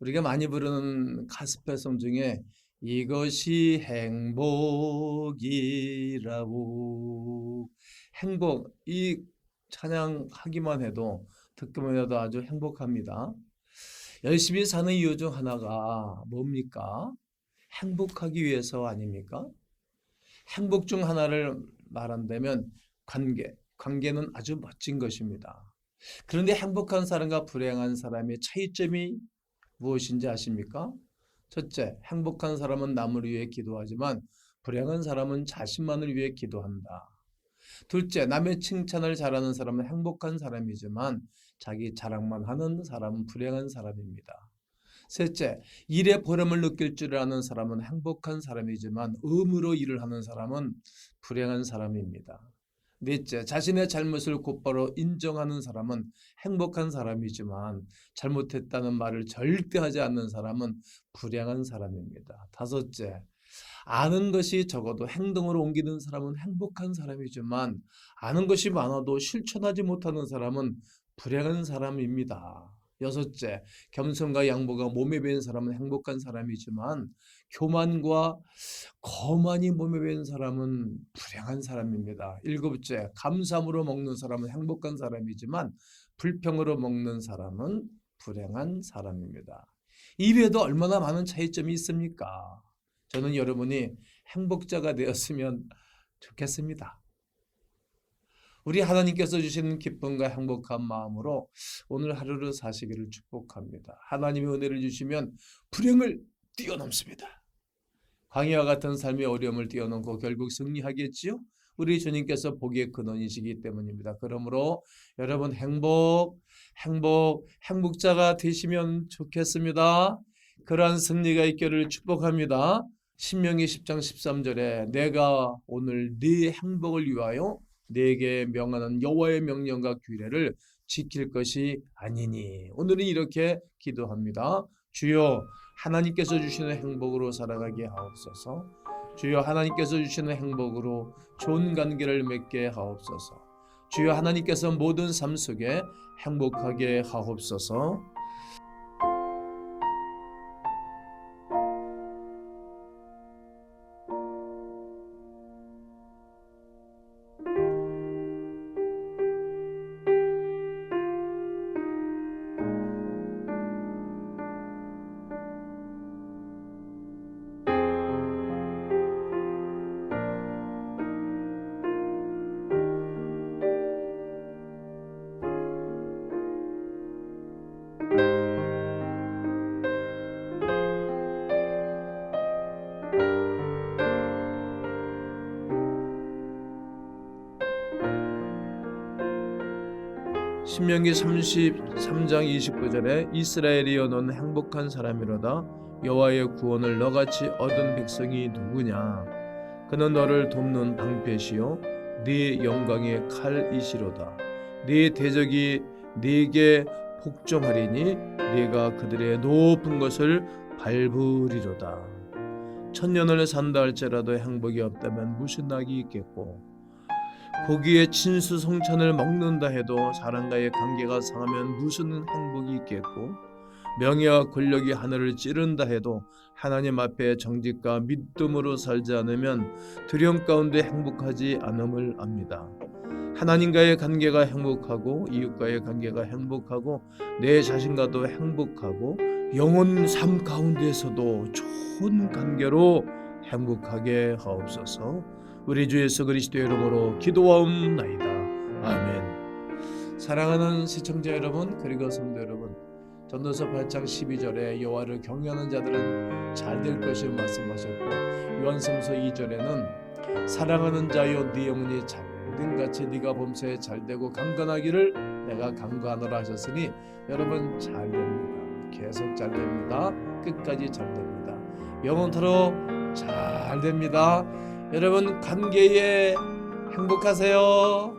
우리가 많이 부르는 가스펠송 중에 이것이 행복이라고 행복 이 찬양하기만 해도 듣기만 해도 아주 행복합니다. 열심히 사는 이유 중 하나가 뭡니까? 행복하기 위해서 아닙니까? 행복 중 하나를 말한다면 관계. 관계는 아주 멋진 것입니다. 그런데 행복한 사람과 불행한 사람의 차이점이 무엇인지 아십니까? 첫째, 행복한 사람은 남을 위해 기도하지만 불행한 사람은 자신만을 위해 기도한다. 둘째, 남의 칭찬을 잘하는 사람은 행복한 사람이지만 자기 자랑만 하는 사람은 불행한 사람입니다. 셋째, 일에 보람을 느낄 줄 아는 사람은 행복한 사람이지만 의무로 일을 하는 사람은 불행한 사람입니다. 넷째, 자신의 잘못을 곧바로 인정하는 사람은 행복한 사람이지만 잘못했다는 말을 절대 하지 않는 사람은 불행한 사람입니다. 다섯째, 아는 것이 적어도 행동으로 옮기는 사람은 행복한 사람이지만 아는 것이 많아도 실천하지 못하는 사람은 불행한 사람입니다. 여섯째, 겸손과 양보가 몸에 배인 사람은 행복한 사람이지만 교만과 거만이 몸에 배인 사람은 불행한 사람입니다. 일곱째, 감사함으로 먹는 사람은 행복한 사람이지만 불평으로 먹는 사람은 불행한 사람입니다. 이외에도 얼마나 많은 차이점이 있습니까? 저는 여러분이 행복자가 되었으면 좋겠습니다. 우리 하나님께서 주시는 기쁨과 행복한 마음으로 오늘 하루를 사시기를 축복합니다. 하나님의 은혜를 주시면 불행을 뛰어넘습니다. 광야와 같은 삶의 어려움을 뛰어넘고 결국 승리하겠지요. 우리 주님께서 복의 근원이시기 때문입니다. 그러므로 여러분 행복, 행복, 행복자가 되시면 좋겠습니다. 그러한 승리가 있기를 축복합니다. 신명기 10장 13절에 내가 오늘 네 행복을 위하여 내게 명하는 여호와의 명령과 규례를 지킬 것이 아니니 오늘은 이렇게 기도합니다. 주여 하나님께서 주시는 행복으로 살아가게 하옵소서. 주여 하나님께서 주시는 행복으로 좋은 관계를 맺게 하옵소서. 주여 하나님께서 모든 삶 속에 행복하게 하옵소서. 신명기 33장 29절에 이스라엘이여 너는 행복한 사람이로다. 여호와의 구원을 너같이 얻은 백성이 누구냐? 그는 너를 돕는 방패시요 네 영광의 칼이시로다. 네 대적이 네게 복종하리니 네가 그들의 높은 것을 밟으리로다. 천년을 산다 할지라도 행복이 없다면 무슨 낙이 있겠고 고기의 진수 성찬을 먹는다 해도 사람과의 관계가 상하면 무슨 행복이 있겠고 명예와 권력이 하늘을 찌른다 해도 하나님 앞에 정직과 믿음으로 살지 않으면 두려움 가운데 행복하지 않음을 압니다. 하나님과의 관계가 행복하고 이웃과의 관계가 행복하고 내 자신과도 행복하고 영혼 삶 가운데서도 좋은 관계로 행복하게 하옵소서. 우리 주 예수 그리스도 이름으로 기도하옵나이다. 아멘. 사랑하는 시청자 여러분 그리고 성도 여러분 전도서 8장 12절에 여호와를 경외하는 자들은 잘 될 것을 말씀하셨고 요한성서 2절에는 사랑하는 자여 네 영혼이 잘된 같이 네가 범사에 잘되고 강건하기를 내가 강구하노라 하셨으니 여러분 잘 됩니다. 계속 잘 됩니다. 끝까지 잘 됩니다. 영원토록 잘 됩니다. 여러분 관계에 행복하세요.